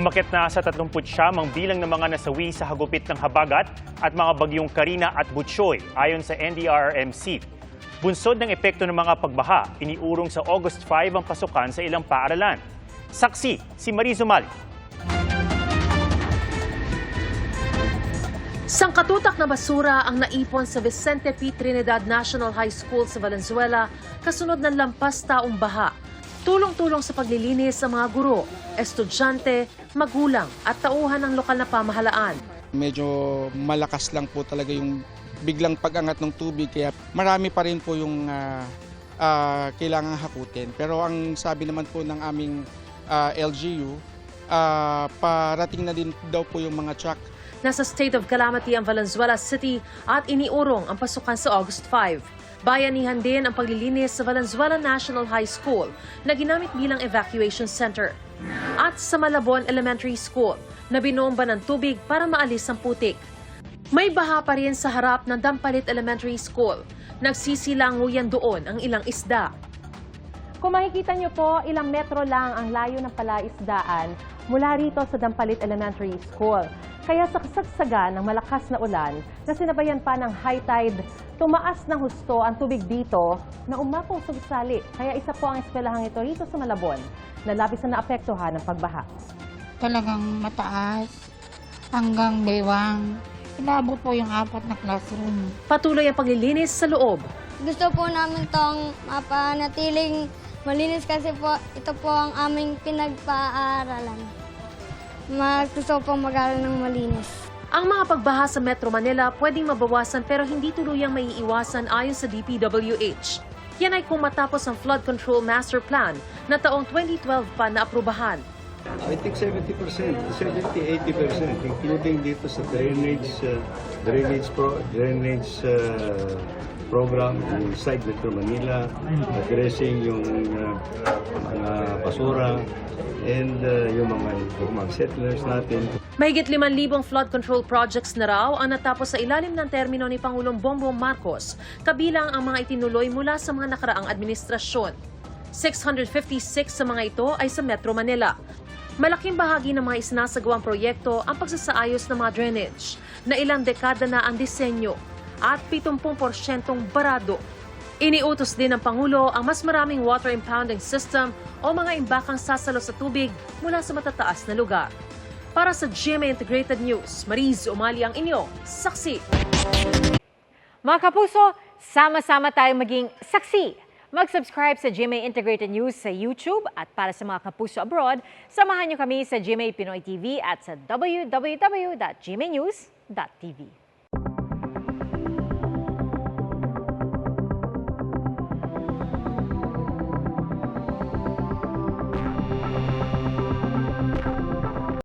Umakit na sa 39 ang bilang ng mga nasawi sa hagupit ng Habagat at mga bagyong Karina at Butchoy ayon sa NDRRMC. Bunsod ng epekto ng mga pagbaha, iniurong sa August 5 ang pasukan sa ilang paaralan. Saksi, si Marizo Mal. Sangkatutak na basura ang naipon sa Vicente P. Trinidad National High School sa Valenzuela kasunod ng lampas taong baha. Tulong-tulong sa paglilinis ang mga guro, estudyante, magulang at tauhan ng lokal na pamahalaan. Medyo malakas lang po talaga yung biglang pag-angat ng tubig kaya marami pa rin po yung ah, ah, kailangang hakutin. Pero ang sabi naman po ng aming ah, LGU, ah, parating na din daw po yung mga truck Nasa state of calamity ang Valenzuela City at iniurong ang pasukan sa August 5. Bayanihan din ang paglilinis sa Valenzuela National High School na ginamit bilang evacuation center. At sa Malabon Elementary School na binomba ng tubig para maalis ang putik. May baha pa rin sa harap ng Dampalit Elementary School. Nagsisilanguyan doon ang ilang isda. Kung makikita niyo po, ilang metro lang ang layo ng palaisdaan mula rito sa Dampalit Elementary School. Kaya sa kasagsagan ng malakas na ulan na sinabayan pa ng high tide, tumaas ng husto ang tubig dito na umapong sa gusali. Kaya isa po ang eskwelahang ito rito sa Malabon na labis na naapektuhan ng pagbaha. talagang mataas hanggang bewang. Inabot po yung apat na classroom. Patuloy ang paglilinis sa loob. Gusto po namin tong mapanatiling malinis kasi po ito po ang aming pinagpaaralan. Mas gusto po mag-aral ng malinis. Ang mga pagbaha sa Metro Manila pwedeng mabawasan pero hindi tuluyang maiiwasan ayon sa DPWH. Yan ay kung matapos ang Flood Control Master Plan na taong 2012 pa na aprubahan. I think 70%, 70-80%, including dito sa drainage, uh, drainage, pro, drainage uh, program inside Metro Manila, addressing yung uh, mga basura and uh, yung mga, mga settlers natin. Mahigit 5,000 flood control projects na raw ang natapos sa ilalim ng termino ni Pangulong Bongbong Marcos, kabilang ang mga itinuloy mula sa mga nakaraang administrasyon. 656 sa mga ito ay sa Metro Manila. Malaking bahagi ng mga isinasagawang proyekto ang pagsasaayos ng mga drainage na ilang dekada na ang disenyo at 70% barado. Iniutos din ng Pangulo ang mas maraming water impounding system o mga imbakang sasalo sa tubig mula sa matataas na lugar. Para sa GMA Integrated News, Mariz Umali ang inyo, saksi. Mga kapuso, sama-sama tayong maging saksi. Mag-subscribe sa GMA Integrated News sa YouTube at para sa mga kapuso abroad, samahan niyo kami sa GMA Pinoy TV at sa www.gmanews.tv.